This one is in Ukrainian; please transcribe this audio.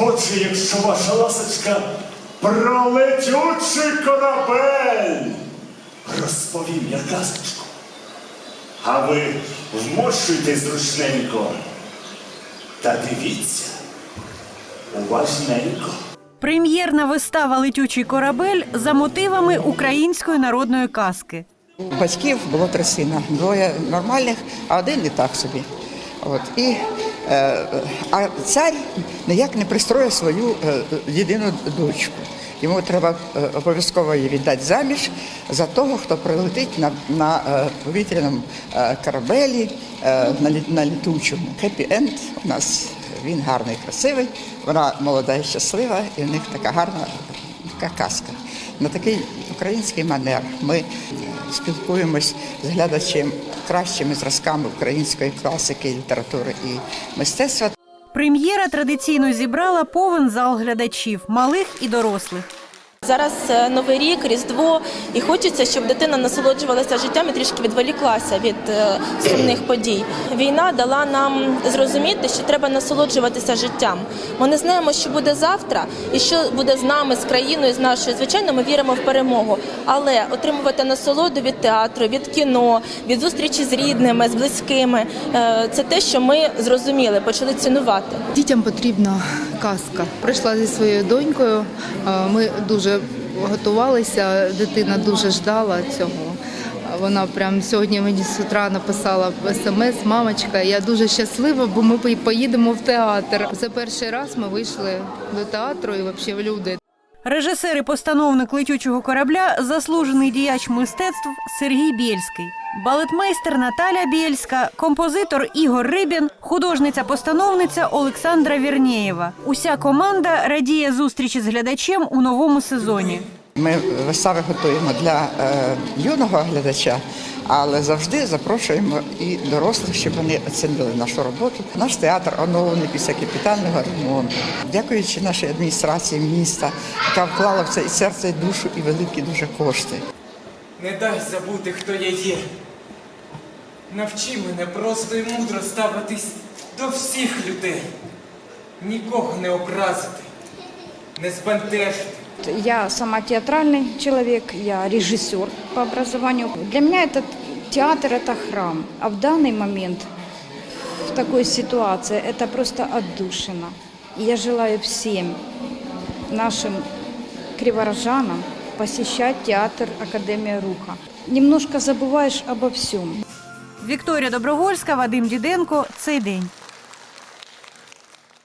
Отже, якщо ваша ласочка про летючий корабель, розповім я казочку. А ви вмощуйте зручненько та дивіться уважненько. Прем'єрна вистава Летючий корабель за мотивами української народної казки. У батьків було три сина, двоє нормальних, а один не так собі. От. І, а цар ніяк не пристроїв свою е, єдину дочку. Йому треба е, обов'язково її віддати заміж за того, хто прилетить на, на е, повітряному е, корабелі, е, на, на літучому. Хеппі енд у нас він гарний, красивий, вона молода і щаслива, і в них така гарна така казка. На такий український манер ми спілкуємось з глядачем кращими зразками української класики, літератури і мистецтва. Прем'єра традиційно зібрала повен зал глядачів, малих і дорослих. Зараз е, новий рік, різдво, і хочеться, щоб дитина насолоджувалася життям і трішки відволіклася від е, сумних подій. Війна дала нам зрозуміти, що треба насолоджуватися життям. Ми не знаємо, що буде завтра, і що буде з нами, з країною, з нашою. Звичайно, ми віримо в перемогу, але отримувати насолоду від театру, від кіно, від зустрічі з рідними, з близькими е, це те, що ми зрозуміли, почали цінувати. Дітям потрібна казка. Прийшла зі своєю донькою. Ми дуже готувалися. Дитина дуже ждала цього. Вона прям сьогодні мені з утра написала смс, мамочка. Я дуже щаслива, бо ми поїдемо в театр. Це перший раз ми вийшли до театру і взагалі в люди. Режисер і постановник летючого корабля заслужений діяч мистецтв Сергій Бєльський, балетмейстер Наталя Бєльська, композитор Ігор Рибін, художниця-постановниця Олександра Вірнєєва. Уся команда радіє зустрічі з глядачем у новому сезоні. Ми вистави готуємо для е, юного глядача, але завжди запрошуємо і дорослих, щоб вони оцінили нашу роботу. Наш театр оновлений після капітального ремонту. Дякуючи нашій адміністрації міста, яка вклала в це і серце, і душу, і великі дуже кошти. Не дай забути, хто я є. Навчи мене просто і мудро ставитись до всіх людей. Нікого не образити, не збентежити. Я сама театральный человек, я режиссер по образованию. Для меня этот театр – это храм, а в данный момент в такой ситуации это просто отдушина. И я желаю всем нашим криворожанам посещать театр Академия Руха. Немножко забываешь обо всем. Вікторія Добровольська, Вадим Діденко. Цей день.